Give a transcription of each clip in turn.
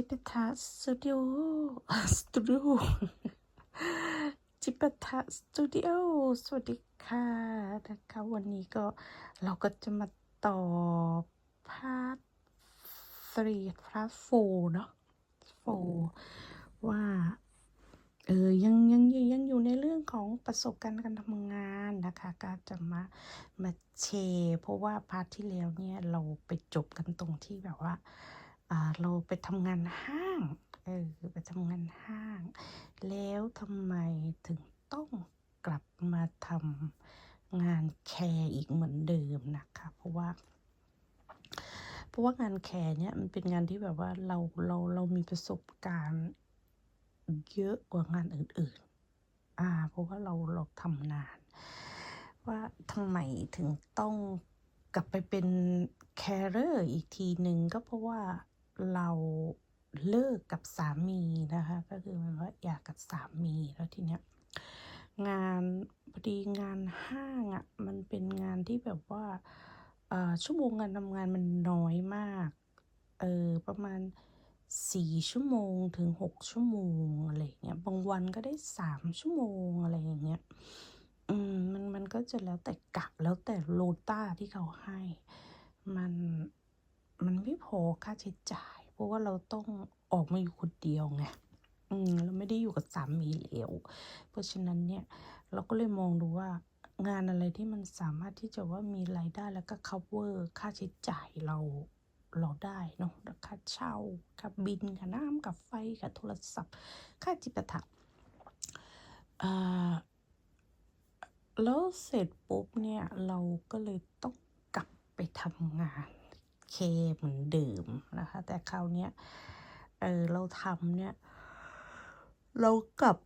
จิปทาสตูดิโอสตูดิโอจิปทาสตูดิโอสวัสดีค่ะนะคะวันนี้ก็เราก็จะมาต่อพาร์ท3พาร์ท4เนาะ4ว่าเออยังยังยังยังอยู่ในเรื่องของประสบการณ์การทำงานนะคะก็จะมามาแชร์เพราะว่าพาร์ทที่แล้วเนี่ยเราไปจบกันตรงที่แบบว่า เราไปทำงานห้างเออไปทำงานห้าง แล้วทำไมถึงต้องกลับมาทำงานแคร์อีกเหมือนเดิมนะคะ เพราะว่าเพราะว่างานแคร์เนี่ยมันเป็นงานที่แบบว่าเราเราเรามีประสบการณ์เยอะกว่างานอื่นๆ อ่า เพราะว่าเราเราทำนาน ว่าทำไมถึงต้องกลับไปเป็นแคร์เรอร์อีกทีหนึ่งก็เพราะว่า เราเลิกกับสามีนะคะ ก็คือหมายว่าอยากกับสามีแล้วทีเนี้ยงานพอดีงานห้างอะ่ะมันเป็นงานที่แบบว่าอ่อชั่วโมงการทำงานมันน้อยมากเออประมาณสี่ชั่วโมงถึงหกชั่วโมงอะไรเงี้ยบางวันก็ได้สามชั่วโมงอะไรอย่างเงี้ยอืมมันมันก็จะแล้วแต่กะแล้วแต่โลต้าที่เขาให้ มัน มันไม่พอค่าใช้จ่าย เพราะว่าเราต้องออกมาอยู่คนเดียวไงอืมเราไม่ได้อยู่กับสามีแล้วเพราะฉะนั้นเนี่ย เราก็เลยมองดูว่างานอะไรที่มันสามารถที่จะว่ามีรายได้แล้วก็ cover ค่าใช้จ่ายเราเราได้เนาะค่าเช่าค่าบินค่าน้ำค่าไฟค่าโทรศัพท์ ค่าจิปาถะอ่าแล้วเสร็จปุ๊บเนี่ย เราก็เลยต้องกลับไปทำงาน เคเหมือนเดิมนะคะ แต่คราวเนี้ยเออเราทำเนี่ย เรากลับ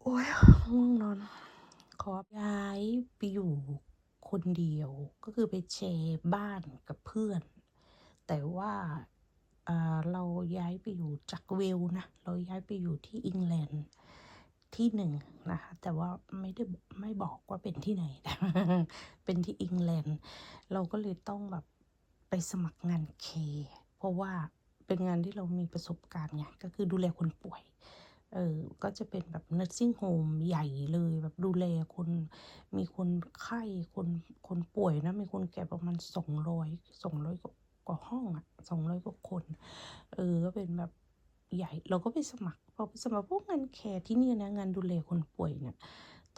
โอ้ยง่วงนอน ขอย้ายไปอยู่คนเดียวก็คือไปแชร์บ้านกับเพื่อน แต่ว่าเราย้ายไปอยู่จากเวล์นะ เราย้ายไปอยู่ที่อังกฤษที่หนึ่งนะคะ แต่ว่าไม่ได้ไม่บอกว่าเป็นที่ไหน เป็นที่อังกฤษเราก็เลยต้องแบบ ไปสมัครงานเค เพราะว่าเป็นงานที่เรามีประสบการณ์ไงก็คือดูแลคนป่วย เออก็จะเป็นแบบ nursing home ใหญ่เลยแบบดูแลคนมีคนไข้คนคนป่วยนะมีคนแก่ประมาณสองร้อยสองร้อยกว่าห้องอะสองร้อยกว่าคน เออก็เป็นแบบใหญ่เราก็ไปสมัครพอไปสมัครพวกงานแคร์ที่นี่นะงานดูแลคนป่วยเนี่ย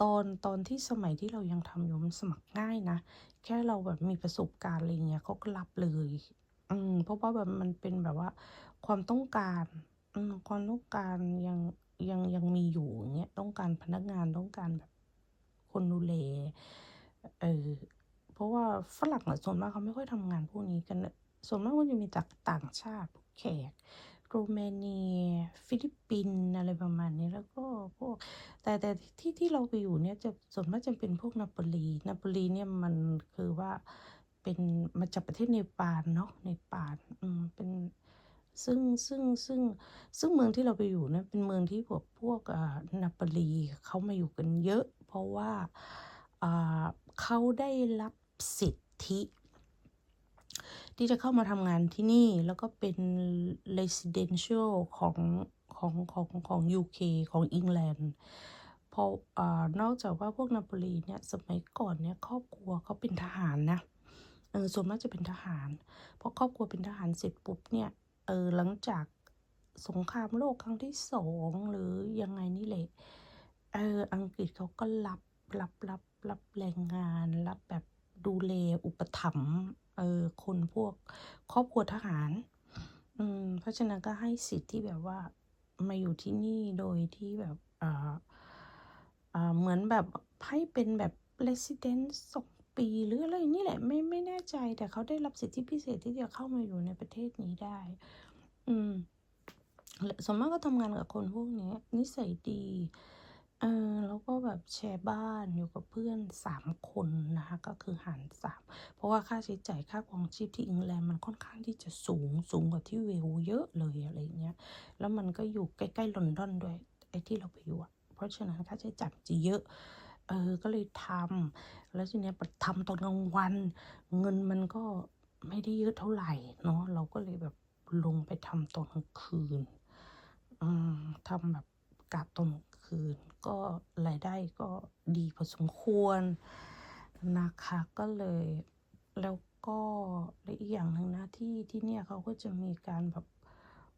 ตอนตอนที่สมัยที่เรายังทำอยู่มันสมัครง่ายนะ แค่เราแบบมีประสบการณ์อะไรเงี้ยเขาก็รับเลย อืมเพราะว่าแบบมันเป็นแบบว่า ความต้องการอืมความต้องการยังยังยังมีอยู่อย่างเงี้ยต้องการพนักงานต้องการแบบคนดูแลเออเพราะว่าฝรั่งอส่วนมากเขาไม่ค่อยทำงานพวกนี้กัน ส่วนมากมันจะมีจากต่างชาติพวกแขก โรมาเนียฟิลิปปินส์อะไรประมาณนี้แล้วก็พวกแต่แต่ที่ที่เราไปอยู่เนี่ยจะส่วนมากจะเป็นพวกนาโปลีนาโปลีเนี่ยมันคือว่าเป็นมาจากประเทศเนปาลเนาะเนปาลอืมเป็นซึ่งซึ่งซึ่งซึ่งเมืองที่เราไปอยู่เนี่ยเป็นเมืองที่พวกพวกอ่านาโปลีเขามาอยู่กันเยอะ เพราะว่าอ่าเขาได้รับสิทธิ ที่จะเข้ามาทำงานที่นี่แล้วก็เป็น residential ของของของของ UK ของอังกฤษพออ่านอกจากว่าพวกนาโปลีเนี่ยสมัยก่อนเนี่ยครอบครัวเขาเป็นทหารนะเออส่วนมากจะเป็นทหารพอครอบครัวเป็นทหารเสร็จปุ๊บเนี่ยเออหลังจากสงครามโลกครั้งที่สองหรือยังไงนี่แหละเอออังกฤษเขาก็รับรับรับรับแรงงานรับแบบ ดูแลอุปถัมภ์เออคนพวกครอบครัวทหาร อืม เพราะฉะนั้นก็ให้สิทธิ์ที่แบบว่ามาอยู่ที่นี่โดยที่แบบอ่าอ่าเหมือนแบบให้เป็นแบบ resident สองปีหรืออะไรนี่แหละไม่ไม่แน่ใจแต่เขาได้รับสิทธิพิเศษที่จะเข้ามาอยู่ในประเทศนี้ได้ อืมส่วนมากก็ทำงานกับคนพวกนี้นิสัยดี เออแล้วก็แบบแชร์บ้านอยู่กับเพื่อนสามคนนะคะก็คือหารสามเพราะว่าค่าใช้จ่ายค่าครองชีพที่อังกฤษมันค่อนข้างที่จะสูงสูงกว่าที่เวลเยอะเลยอะไรเงี้ยแล้วมันก็อยู่ใกล้ๆลอนดอนด้วยไอ้ที่เราไปอยู่อะเพราะฉะนั้นค่าใช้จ่ายจะเยอะเออก็เลยทำแล้วทีเนี้ยทำตอนกลางวัน เงินมันก็ไม่ได้เยอะเท่าไหร่เนาะเราก็เลยแบบลงไปทำตอนกลางคืนอืมทำแบบกะตอนกลาง คืนก็รายได้ก็ดีพอสมควรนะคะก็เลยแล้วก็และอีกอย่างหนึ่งนะที่ที่เนี่ยเขาก็จะมีการแบบ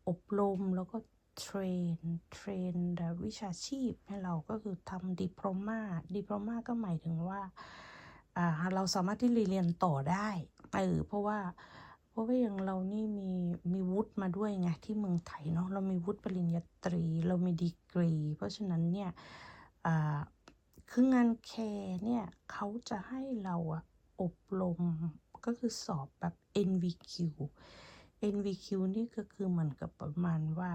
อบรมแล้วก็เทรนเทรนแบบวิชาชีพให้เราก็คือทำดิพลมาดิพลมาก็หมายถึงว่าอ่าเราสามารถที่เรียนต่อได้เออเพราะว่า ราะว่าอย่างเรานี่มีมีวุฒิมาด้วยไงที่เมืองไทยเนาะเรามีวุฒิปริญญาตรี เรามีดีกรี เพราะฉะนั้นเนี่ยคืองานแคร์เนี่ยเขาจะให้เราอะอบรมก็คือสอบแบบ NVQ NVQ นี่ก็คือเหมือนกับประมาณว่า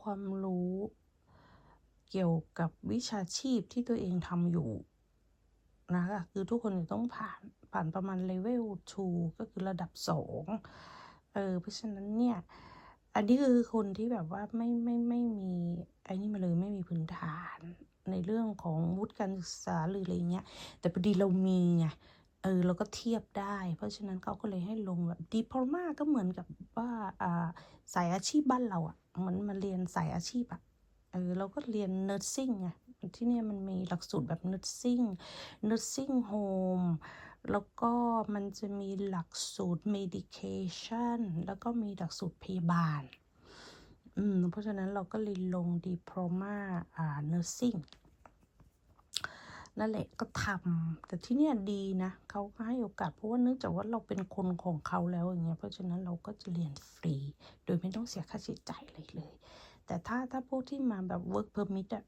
ความรู้เกี่ยวกับวิชาชีพที่ตัวเองทำอยู่ นะคะคือทุกคนจะต้องผ่านผ่านประมาณเลเวล 2 ก็คือระดับ 2 เออ เพราะฉะนั้นเนี่ย อันนี้คือคนที่แบบว่าไม่ไม่ไม่มีไอ้นี่มาเลยไม่มีพื้นฐานในเรื่องของวุฒิการศึกษาหรืออะไรเงี้ย แต่พอดีเรามีไง เออเราก็เทียบได้ เพราะฉะนั้นเขาก็เลยให้ลงแบบดิโพลมาก็เหมือนกับว่าอ่าสายอาชีพบ้านเราอะ่ะเหมือนมาเรียนสายอาชีพอะ่ะ เออเราก็เรียน nursing ไง ที่เนี่ยมันมีหลักสูตรแบบ nursing nursing home แล้วก็มันจะมีหลักสูตร medication แล้วก็มีหลักสูตรพยาบาล อืม เพราะฉะนั้นเราก็เลยลงดิโพลมาอ่า nursing นั่นแหละก็ทำแต่ที่เนี่ยดีนะเขาก็ให้โอกาสเพราะว่าเนื่องจากว่าเราเป็นคนของเขาแล้วอย่างเงี้ยเพราะฉะนั้นเราก็จะเรียนฟรี โดยไม่ต้องเสียค่าใช้จ่ายอะไรเลย แต่ถ้าถ้าพวกที่มาแบบ work permit อะ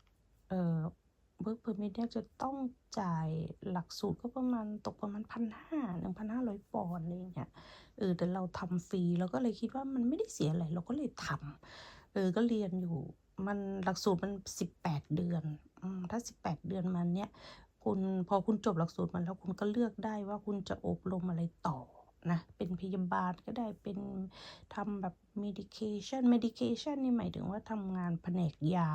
เอ่อ work permit เนี่ยจะต้องจ่ายหลักสูตรก็ประมาณตกประมาณพันห้าหนึ่งพันห้าร้อยปอนด์อะไรเงี้ยเออแต่เราทำฟรีเราก็เลยคิดว่ามันไม่ได้เสียอะไรเราก็เลยทำเออก็เรียนอยู่มันหลักสูตรมันสิบแปดเดือนอถ้าสิบแปดเดือนมันเนี่ยคุณพอคุณจบหลักสูตรมาแล้วคุณก็เลือกได้ว่าคุณจะอบรมอะไรต่อนะเป็นพยาบาลก็ได้เป็นทำแบบ medication medication นี่หมายถึงว่าทำงานแผนกยา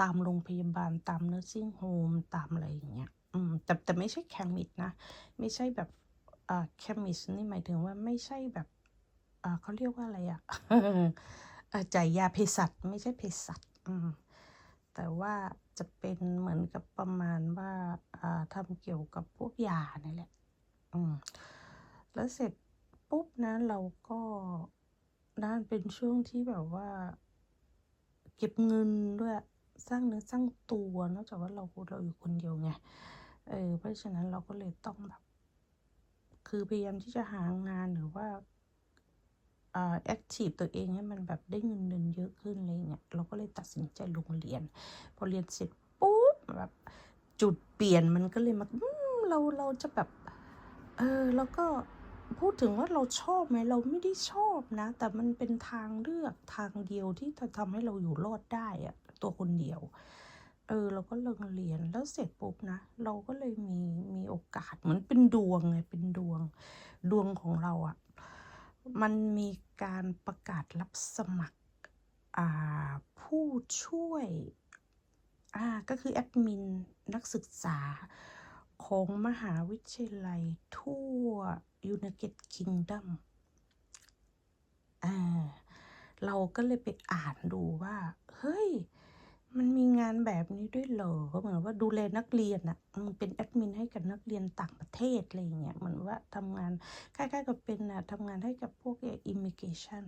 ตามโรงพยาบาลตาม nursing home ตามอะไรอย่างเงี้ยอืมแต่แต่ไม่ใช่แคมิดนะ ไม่ใช่แบบอ่าแคมิสนี่หมายถึงว่าไม่ใช่แบบอ่าเขาเรียกว่าอะไรอะอ่าจ่ายยาเภสัชไม่ใช่เภสัชอืมแต่ว่าจะเป็นเหมือนกับประมาณว่าอ่าทำเกี่ยวกับพวกยานี่แหละอืมแล้วเสร็จปุ๊บนะเราก็นั่นเป็นช่วงที่แบบว่า เก็บเงินด้วย สร้างเนื้อสร้างตัวนอกจากว่าเราเราอยู่คนเดียวไงเออเพราะฉะนั้นเราก็เลยต้องแบบคือพยายามที่จะหางานหรือว่าอ่าแอคทีฟตัวเองให้มันแบบได้เงินเดือนเยอะขึ้นอะไรเงี้ยเราก็เลยตัดสินใจลงเรียน พอเรียนเสร็จปุ๊บแบบจุดเปลี่ยนมันก็เลยมาอืมเราเราจะแบบเออแล้วก็พูดถึงว่าเราชอบไหมเราไม่ได้ชอบนะ แต่มันเป็นทางเลือกทางเดียวที่จะทำให้เราอยู่รอดได้อะ ตัวคนเดียว เออ เราก็ลงเรียนแล้วเสร็จปุ๊บนะ เราก็เลยมีมีโอกาสเหมือนเป็นดวงไงเป็นดวงดวงของเราอะมันมีการประกาศรับสมัครอ่าผู้ช่วยอ่าก็คือแอดมินนักศึกษาของมหาวิทยาลัยทั่ว United Kingdom อ่าเราก็เลยไปอ่านดูว่า เฮ้ย มันมีงานแบบนี้ด้วยเหรอก็เหมือนว่าดูแลนักเรียนอะอืมเป็นแอดมินให้กับนักเรียนต่างประเทศอะไรอย่างเงี้ยเหมือนว่าทำงานคล้ายๆกับเป็นอะทำงานให้กับพวกอิมิเกชัน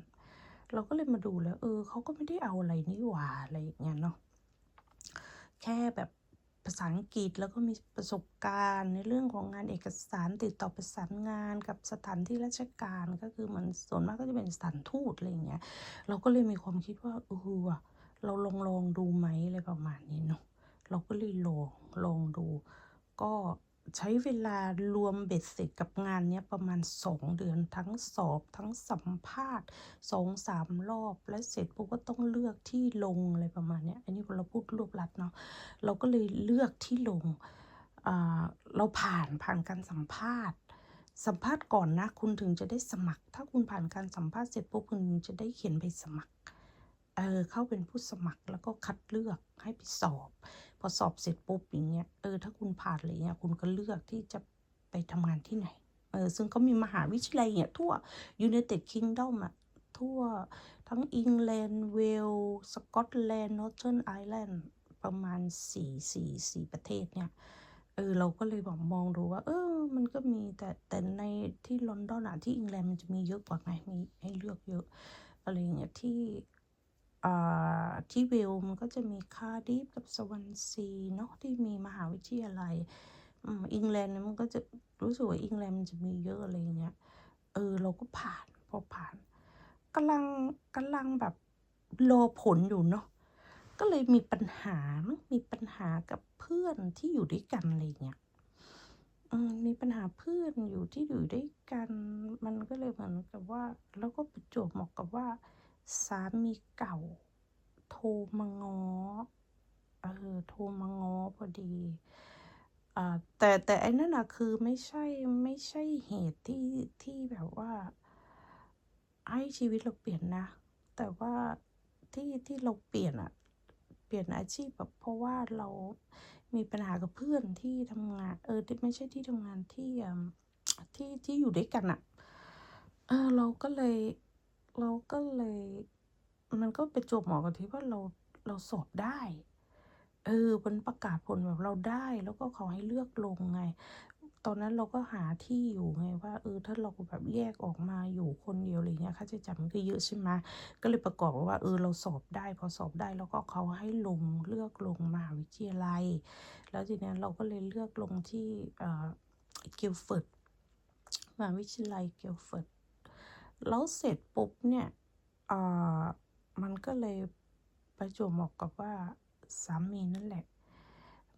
เราก็เลยมาดูแล้ว เออเขาก็ไม่ได้เอาอะไรนี่หว่าอะไรอย่างเงี้ยเนาะแค่แบบภาษาอังกฤษแล้วก็มีประสบการณ์ในเรื่องของงานเอกสารติดต่อประสานงานกับสถานที่ราชการก็คือเหมือนส่วนมากก็จะเป็นสถานทูตอะไรอย่างเงี้ยเราก็เลยมีความคิดว่าเออว่ะ เราลองลองดูไหมอะไรประมาณนี้เนาะเราก็เลยลองลองดู ก็ใช้เวลารวมเบ็ดเสร็จกับงานเนี้ยประมาณสองเดือนทั้งสอบทั้งสัมภาษณ์สองสามรอบและเสร็จปุ๊บก็ต้องเลือกที่ลงอะไรประมาณเนี้ยอันนี้เราพูดรวบลัดเนาะเราก็เลยเลือกที่ลงอ่าเราผ่านผ่านการสัมภาษณ์ สัมภาษณ์ก่อนนะ คุณถึงจะได้สมัคร ถ้าคุณผ่านการสัมภาษณ์เสร็จปุ๊บคุณจะได้เขียนใบสมัคร เออเข้าเป็นผู้สมัครแล้วก็คัดเลือกให้ไปสอบ พอสอบเสร็จปุ๊บอย่างเงี้ยเออถ้าคุณผ่านอะไรเงี้ยคุณก็เลือกที่จะไปทำงานที่ไหนเออซึ่งก็มีมหาวิทยาลัยเนี่ยทั่ว United Kingdom อะทั่วทั้งอังกฤษเวลส์สกอตแลนด์นอร์เทิร์นไอแลนด์ประมาณสี่สี่สี่ประเทศเนี่ยเออเราก็เลยบอกมองดูว่า เออ มันก็มีแต่แต่ในที่ลอนดอนอะที่อังกฤษมันจะมีเยอะกว่าไงมีให้เลือกเยอะอะไรเงี้ยที่ ที่เวล์มันก็จะมีคาร์ดิฟกับสวันซีเนาะที่มีมหาวิทยาลัยอืมอังกฤษเนี่ยมันก็จะรู้สึกว่าอังกฤษมันจะมีเยอะอะไรเงี้ยเออเราก็ผ่านพอผ่านกำลังกำลังแบบรอผลอยู่เนาะก็เลยมีปัญหามั้งมีปัญหากับเพื่อนที่อยู่ด้วยกันอะไรเงี้ยมมีปัญหาเพื่อนอยู่ที่อยู่ด้วยกัน มันก็เลยเหมือนกับว่า แล้วก็ประจวบเหมาะกับว่า สามีเก่า โทรมาง้อเออโทรมาง้อพอดีอ่าแต่แต่ไอ้นั่นอะคือไม่ใช่ไม่ใช่เหตุที่ที่แบบว่า ให้ชีวิตเราเปลี่ยนนะ แต่ว่าที่ที่เราเปลี่ยนอะเปลี่ยนอาชีพแบบเพราะว่าเรามีปัญหากับเพื่อนที่ทำงาน เออไม่ใช่ที่ทำงานที่ที่ที่อยู่ด้วยกันอะเออเราก็เลย เราก็เลย มันก็ไปจบเหมาะกับที่ว่าเราเราสอบได้ เออมันประกาศผลแบบเราได้ แล้วก็เขาให้เลือกลงไง ตอนนั้นเราก็หาที่อยู่ไงว่าเออถ้าเราแบบแยกออกมาอยู่คนเดียวอะไรเงี้ยค่าใช้จ่ายมันก็เยอะใช่ไหมก็เลยประกอบว่าเออเราสอบได้ พอสอบได้แล้วก็เขาให้ลงเลือกลงมหาวิทยาลัย แล้วทีนี้เราก็เลยเลือกลงที่เอ่อกิลฟอร์ดมหาวิทยาลัยเกิลฟอร์ด แล้วเสร็จปุ๊บเนี่ยเออมันก็เลยประจวบเหมาะกับว่าสามีนั่นแหละ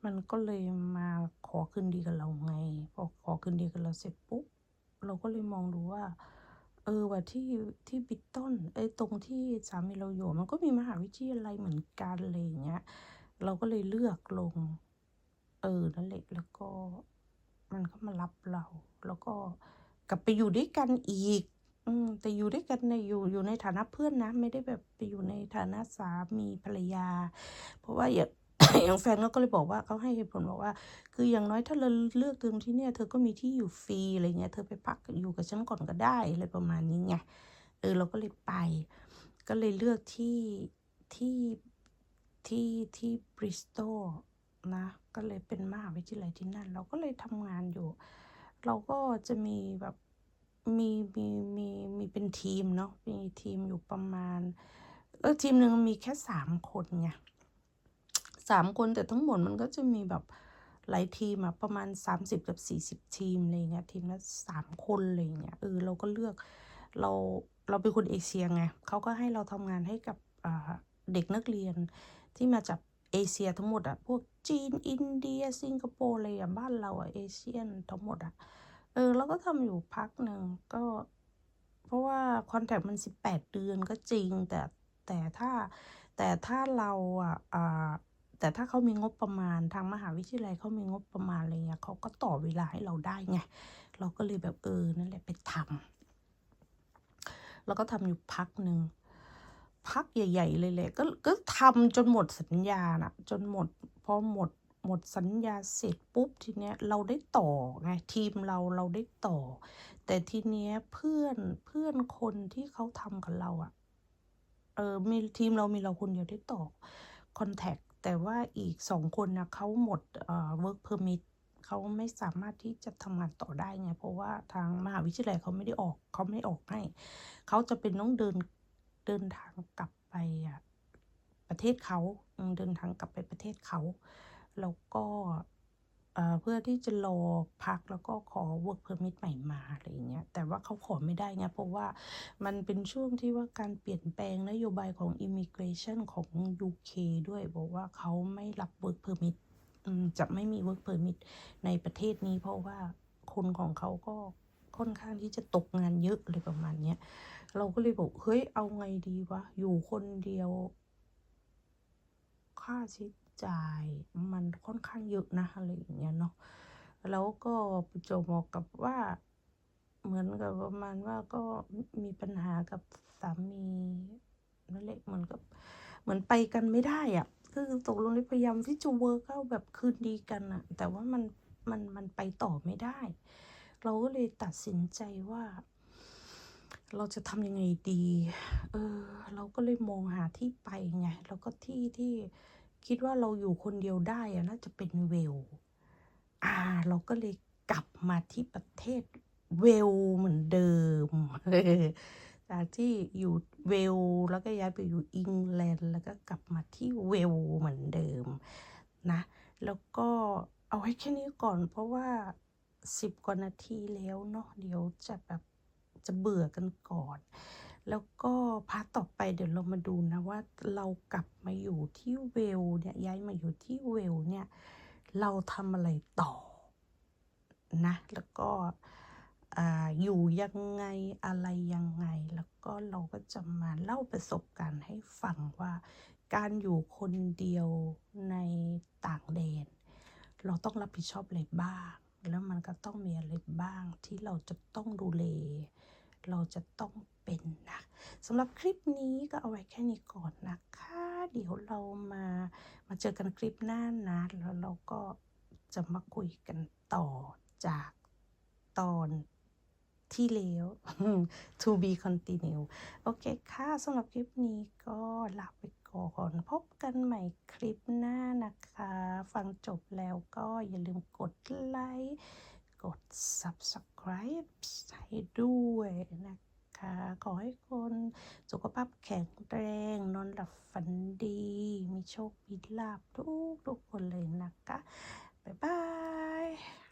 มันก็เลยมาขอคืนดีกับเราไง พอขอคืนดีกับเราเสร็จปุ๊บ เราก็เลยมองดูว่า เออว่าที่ที่บิตตันไอ้ตรงที่สามีเราอยู่ มันก็มีมหาวิทยาลัยเหมือนกันอะไรอย่างเงี้ย เราก็เลยเลือกลง เออนั่นแหละแล้วก็ มันก็มารับเรา แล้วก็กลับไปอยู่ด้วยกันอีก อืมแต่อยู่ด้วยกันในอยู่อยู่ในฐานะเพื่อนนะ ไม่ได้แบบไปอยู่ในฐานะสามีภรรยา เพราะว่าอย่างอย่างแฟนเขาก็เลยบอกว่าเขาให้เหตุผลบอกว่า คืออย่างน้อยถ้าเราเลือกตรงที่เนี่ย เธอก็มีที่อยู่ฟรีอะไรเงี้ยเธอไปพักอยู่กับฉันก่อนก็ได้อะไรประมาณนี้ไงเออเราก็เลยไป ก็เลยเลือกที่ที่ที่ที่บริสตอลนะก็เลยเป็นมหาวิทยาลัยที่นั่น เราก็เลยทำงานอยู่ เราก็จะมีแบบ มีมีมีมีเป็นทีมเนาะมีทีมอยู่ประมาณเออทีมหนึ่งมีแค่สามคนไงสามคนแต่ทั้งหมดมันก็จะมีแบบหลายทีมอะประมาณ 30กับ 40 ทีมอะไรเงี้ยทีมละสามคนอะไรเงี้ยเออเราก็เลือกเราเราเป็นคนเอเชียไงเขาก็ให้เราทำงานให้กับเด็กนักเรียนที่มาจากเอเชียทั้งหมดอะพวกจีนอินเดียสิงคโปร์อะไรอย่างบ้านเราอะเอเชียนทั้งหมดอะ เออเราก็ทำอยู่พักหนึ่งก็ เพราะว่าคอนแทคมันสิบแปดเดือนก็จริง แต่แต่ถ้าแต่ถ้าเราอะอ่าแต่ถ้าเขามีงบประมาณทางมหาวิทยาลัยเขามีงบประมาณอะไรเงี้ยเขาก็ต่อเวลาให้เราได้ไงเราก็เลยแบบเออนั่นแหละไปทำแล้วก็ทำอยู่พักหนึ่งพักใหญ่ ๆ เลยแหละก็ก็ทำจนหมดสัญญานะจนหมดพอหมด หมดสัญญาเสร็จปุ๊บทีเนี้ยเราได้ต่อไงทีมเราเราได้ต่อ แต่ทีเนี้ยเพื่อนเพื่อนคนที่เขาทำกับเราอะเออมีทีมเรามีเราคนเดียวได้ต่อคอนแทคแต่ว่าอีกสองคนนะเขาหมดเอ่อ work permit เขาไม่สามารถที่จะทำงานต่อได้ไง เพราะว่าทางมหาวิทยาลัยเขาไม่ได้ออกเขาไม่ออกให้เขาจะเป็นต้องเดินเดินทางกลับไปอะประเทศเขาเดินทางกลับไปประเทศเขา แล้วก็เพื่อที่จะรอพักแล้วก็ขอ work permit ใหม่มาอะไรอย่างเงี้ยแต่ว่าเขาขอไม่ได้ไงเพราะว่ามันเป็นช่วงที่ว่าการเปลี่ยนแปลงนโยบายของ immigration ของ UK ด้วย บอกว่าเขาไม่รับ work permit จะไม่มี work permit ในประเทศนี้ เพราะว่าคนของเขาก็ค่อนข้างที่จะตกงานเยอะอะไรประมาณเนี้ยเราก็เลยบอกเฮ้ยเอาไงดีวะ อยู่คนเดียว ค่าใช้ จ่ายมันค่อนข้างเยอะนะอะไรอย่างเงี้ยเนาะแล้วก็ประจวบเหมาะกับว่า เหมือนกับประมาณว่าก็มีปัญหากับสามีนั่นแหละเหมือนกับเหมือนไปกันไม่ได้อะคือตกลงได้พยายามที่จะเวิร์กเอาแบบคืนดีกันอะแต่ว่ามันมันมันไปต่อไม่ได้ เราก็เลยตัดสินใจว่า เราจะทำยังไงดี เออ เราก็เลยมองหาที่ไปไง แล้วก็ที่ที่ คิดว่าเราอยู่คนเดียวได้อะน่าจะเป็นเวลอ่า เราก็เลยกลับมาที่ประเทศเวลเหมือนเดิมจากที่อยู่เวลแล้วก็ย้ายไปอยู่อังกฤษแล้วก็กลับมาที่เวลเหมือนเดิมนะ แล้วก็เอาไว้แค่นี้ก่อนเพราะว่าสิบกว่านาทีแล้วเนาะเดี๋ยวจะแบบจะเบื่อกันก่อน แล้วก็พาร์ทต่อไปเดี๋ยวเรามาดูนะว่าเรากลับมาอยู่ที่เวลเนี่ยย้ายมาอยู่ที่เวลเนี่ยเราทำอะไรต่อนะแล้วก็อ่าอยู่ยังไงอะไรยังไง แล้วก็เราก็จะมาเล่าประสบการณ์ให้ฟังว่า การอยู่คนเดียวในต่างแดน เราต้องรับผิดชอบอะไรบ้าง แล้วมันก็ต้องมีอะไรบ้างที่เราจะต้องดูแลเราจะต้อง เป็นนะสำหรับคลิปนี้ก็เอาไว้แค่นี้ก่อนนะคะ เดี๋ยวเรามามาเจอกันคลิปหน้านะแล้วเราก็จะมาคุยกันต่อจากตอนที่แล้ว to be continue โอเคค่ะสำหรับคลิปนี้ก็ลาไปก่อน พบกันใหม่คลิปหน้านะคะ ฟังจบแล้วก็อย่าลืมกดไลค์ กด subscribe ให้ด้วยนะคะ ขอให้คนสุขภาพแข็งแรง นอนหลับฝันดี มีโชคมีลาบทุกทุกคนเลยนะคะ บ๊ายบาย